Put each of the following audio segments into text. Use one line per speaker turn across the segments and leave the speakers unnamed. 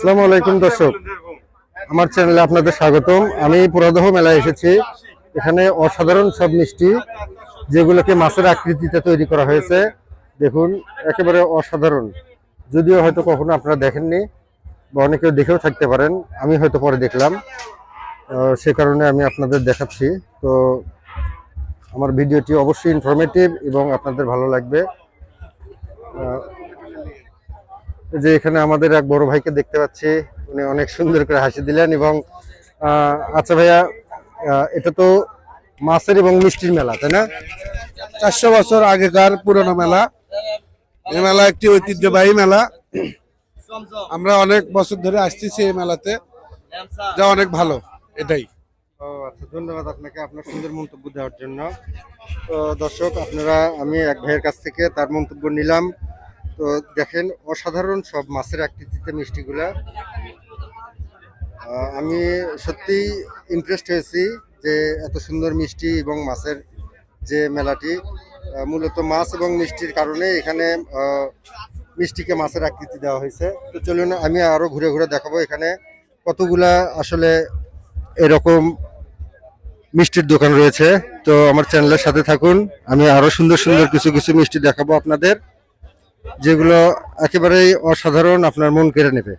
আসসালামু আলাইকুম, দর্শক। আমার চ্যানেলে আপনাদের স্বাগতম। আমি পুরাদহ মেলায় এসেছি। এখানে অসাধারণ সব মিষ্টি, যেগুলোকে মাছের আকৃতিতে তৈরি করা হয়েছে। দেখুন, একেবারে অসাধারণ। যদিও হয়তো কখনো আপনারা দেখেননি বা অনেকেও দেখেও থাকতে পারেন। আমি হয়তো পরে দেখলাম। সে কারণে আমি আপনাদের দেখাচ্ছি। তো আমার ভিডিওটি অবশ্যই ইনফরমেটিভ এবং আপনাদের ভালো লাগবে। যে এখানে আমাদের এক বড় ভাইকে দেখতে পাচ্ছি। উনি অনেক সুন্দর করে হাসি দিলেন এবং আচ্ছা ভাইয়া এটা তো মাছের এবং মিষ্টির মেলা তাই না?
চারশো বছর আগেকার পুরনো মেলা। এই মেলা একটি ঐতিহ্যবাহী মেলা। আমরা অনেক বছর ধরে আসতেছি এই মেলাতে। যা অনেক ভালো এটাই।
ও আচ্ছা ধন্যবাদ আপনাকে আপনার সুন্দর মন্তব্য দেওয়ার জন্য। তো দর্শক আপনারা আমি এক ভাইয়ের কাছ থেকে তার মন্তব্য নিলাম। তো দেখেন, অসাধারণ সব মাছের আকৃতিতে মিষ্টিগুলা। আমি সত্যিই ইমপ্রেসড হয়েছি যে এত সুন্দর মিষ্টি এবং মাছের যে মেলাটি। মূলত মাছ এবং মিষ্টির কারণে এখানে মিষ্টিকে মাছের আকৃতি দেওয়া হয়েছে। তো চলুন, আমি আরও ঘুরে ঘুরে দেখাবো এখানে কতগুলা আসলে এরকম মিষ্টির দোকান রয়েছে। তো আমার চ্যানেলের সাথে থাকুন, আমি আরও সুন্দর সুন্দর কিছু কিছু মিষ্টি দেখাবো আপনাদের। যেগুলো একেবারেই অসাধারণ আপনার মন কেড়ে নেবে।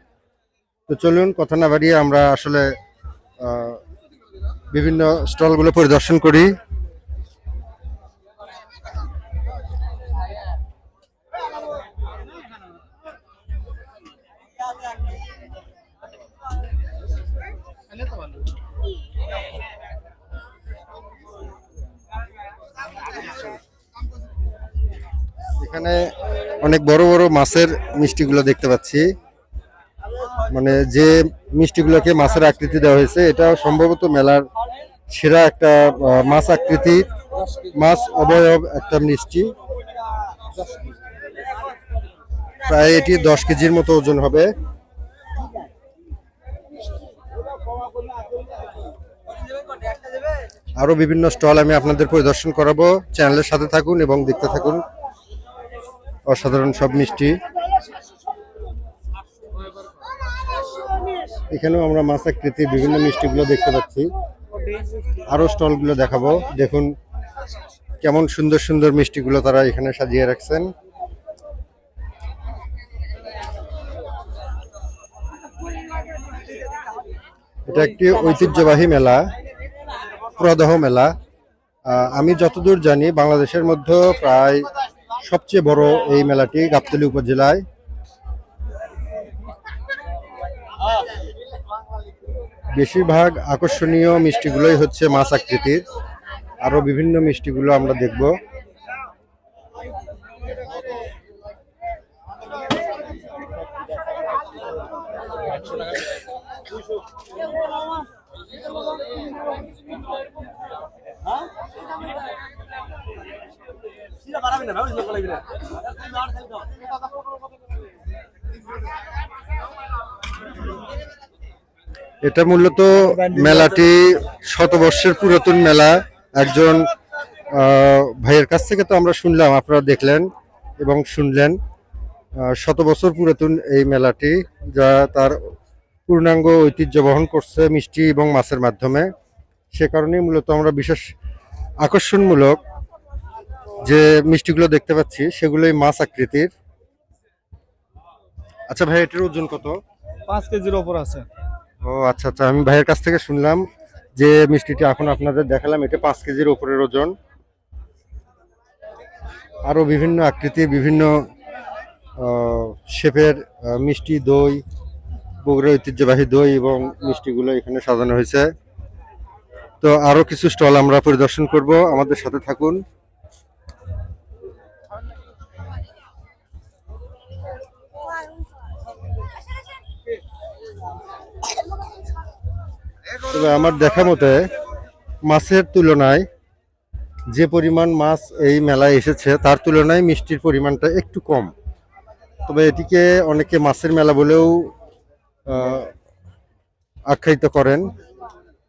তো চলুন, কথা না বাড়িয়ে আমরা আসলে বিভিন্ন স্টলগুলো পরিদর্শন করি। এখানে অনেক বড় বড় মাছের মিষ্টিগুলো দেখতে পাচ্ছি। মানে যে মিষ্টিগুলোকে মাছের আকৃতি দেওয়া হয়েছে এটা সম্ভবত মেলার সেরা একটা মাছ আকৃতি, মাছ অবয়ব একটা মিষ্টি। প্রায় এটি দশ কেজির মতো ওজন হবে। আরও বিভিন্ন স্টল আমি আপনাদের পরিদর্শন করাবো। চ্যানেলের সাথে থাকুন এবং দেখতে থাকুন। অসাধারণ সব মিষ্টি। এখানেও আমরা মাছ আকৃতির বিভিন্ন মিষ্টিগুলো দেখতে পাচ্ছি। আরও স্টলগুলো দেখাবো। দেখুন কেমন সুন্দর সুন্দর মিষ্টিগুলো তারা এখানে সাজিয়ে রাখছেন। এটা একটি ঐতিহ্যবাহী মেলা, প্রদহ মেলা। আমি যতদূর জানি বাংলাদেশের মধ্যে প্রায় সবচেয়ে বড় এই মেলাটি গাবতলী উপজেলায়। বেশিরভাগ আকর্ষণীয় মিষ্টিগুলোই হচ্ছে মাছ আকৃতির। আরও বিভিন্ন মিষ্টিগুলো আমরা দেখব। এটা মূলত মেলাটি শতবর্ষের পুরাতন মেলা। একজন ভাইয়ের কাছ থেকে তো আমরা শুনলাম, আপনারা দেখলেন এবং শুনলেন শত বছর পুরাতন এই মেলাটি, যা তার পূর্ণাঙ্গ ঐতিহ্য বহন করছে মিষ্টি এবং মাছের মাধ্যমে। সে কারণেই মূলত আমরা বিশেষ আকর্ষণমূলক যে মিষ্টিগুলো দেখতে পাচ্ছি সেগুলোই মাছ আকৃতির। আচ্ছা ভাই এটার ওজন কত?
পাঁচ কেজির ওপর আছে।
ও আচ্ছা আচ্ছা আমি ভাইয়ের কাছ থেকে শুনলাম যে মিষ্টিটি এখন আপনাদের দেখালাম এটা পাঁচ কেজির ওপরের ওজন। আরও বিভিন্ন আকৃতির বিভিন্ন শেপের মিষ্টি দই বগুড়া ঐতিহ্যবাহী দই এবং মিষ্টিগুলো এখানে সাজানো হয়েছে। তো আরও কিছু স্টল আমরা পরিদর্শন করব আমাদের সাথে থাকুন। তবে আমার দেখা মতে মাছের তুলনায় যে পরিমাণ মাছ এই মেলায় এসেছে, তার তুলনায় মিষ্টির পরিমাণটা একটু কম। তবে এটিকে অনেকে মাছের মেলা বলেও আখ্যায়িত করেন।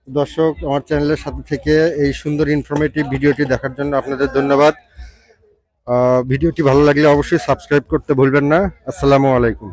দর্শক, আমার চ্যানেলের সাথে থেকে এই সুন্দর ইনফরমেটিভ ভিডিওটি দেখার জন্য আপনাদের ধন্যবাদ। ভিডিওটি ভালো লাগলে অবশ্যই সাবস্ক্রাইব করতে ভুলবেন না। আসসালামু আলাইকুম।